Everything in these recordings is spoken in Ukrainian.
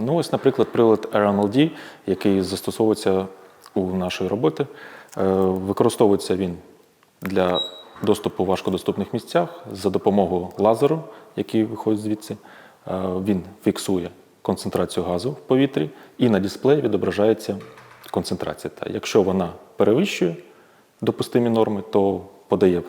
Ну, ось, наприклад, прилад RMLD, який застосовується у нашої роботи. Е, Використовується він для доступу в важкодоступних місцях за допомогою лазеру, який виходить звідси. Е, Він фіксує концентрацію газу в повітрі, і на дисплеї відображається концентрація. Та якщо вона перевищує допустимі норми, то подає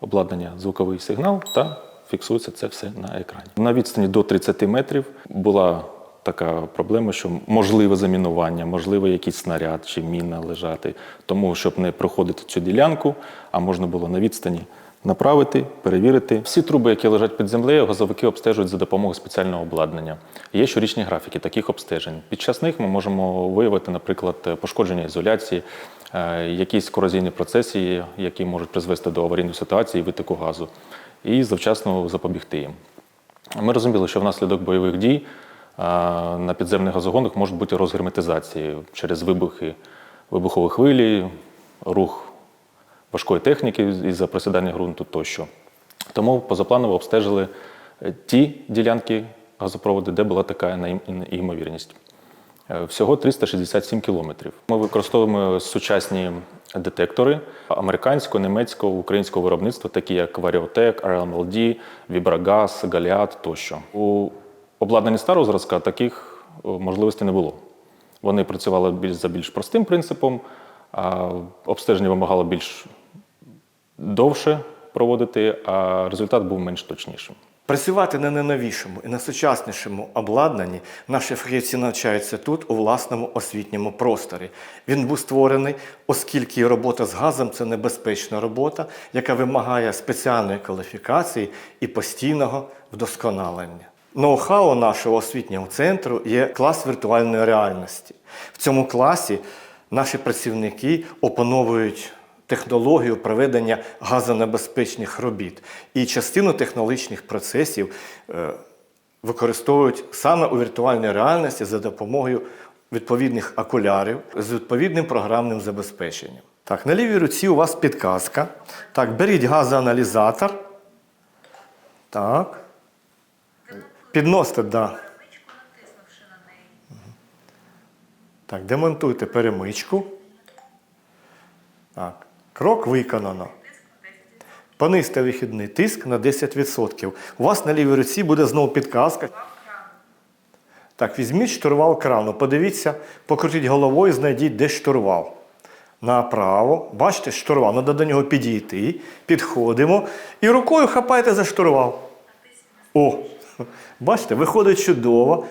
обладнання звуковий сигнал та фіксується це все на екрані. На відстані до 30 метрів була така проблема, що можливе замінування, можливо, якийсь снаряд чи міна лежати. Тому, щоб не проходити цю ділянку, а можна було на відстані направити, перевірити. Всі труби, які лежать під землею, газовики обстежують за допомогою спеціального обладнання. Є щорічні графіки таких обстежень. Під час них ми можемо виявити, наприклад, пошкодження ізоляції, е, якісь корозійні процеси, які можуть призвести до аварійної ситуації і витоку газу, і завчасно запобігти їм. Ми розуміли, що внаслідок бойових дій на підземних газогонах можуть бути розгерметизації через вибухи, вибухові хвилі, рух важкої техніки із-за просідання ґрунту тощо. Тому позапланово обстежили е, ті ділянки газопроводу, де була така ймовірність. Всього 367 кілометрів. Ми використовуємо сучасні детектори американського, німецького, українського виробництва, такі як Variotec, RMLD, Vibragas, Galiat тощо. У обладнанні старого зразка таких е, можливостей не було. Вони працювали більш за більш простим принципом, а обстеження вимагало більш довше проводити, а результат був менш точнішим. Працювати на найновішому і найсучаснішому обладнанні наші фахівці навчаються тут, у власному освітньому просторі. Він був створений, оскільки робота з газом це небезпечна робота, яка вимагає спеціальної кваліфікації і постійного вдосконалення. Ноу-хау нашого освітнього центру є клас віртуальної реальності. В цьому класі наші працівники опановують технологію проведення газонебезпечних робіт і частину технологічних процесів е, використовують саме у віртуальній реальності за допомогою відповідних окулярів з відповідним програмним забезпеченням. Так, на лівій руці у вас підказка. Так, беріть газоаналізатор. Так. Підносите, так. Да. Так, демонтуйте перемичку. Так, крок виконано. Понизьте вихідний тиск на 10%. У вас на лівій руці буде знову підказка. Так, візьміть штурвал крану. Подивіться, покрутіть головою, знайдіть, де штурвал. Направо. Бачите, штурвал. Треба до нього підійти. Підходимо. І рукою хапайте за штурвал. О! Бачите, виходить чудово.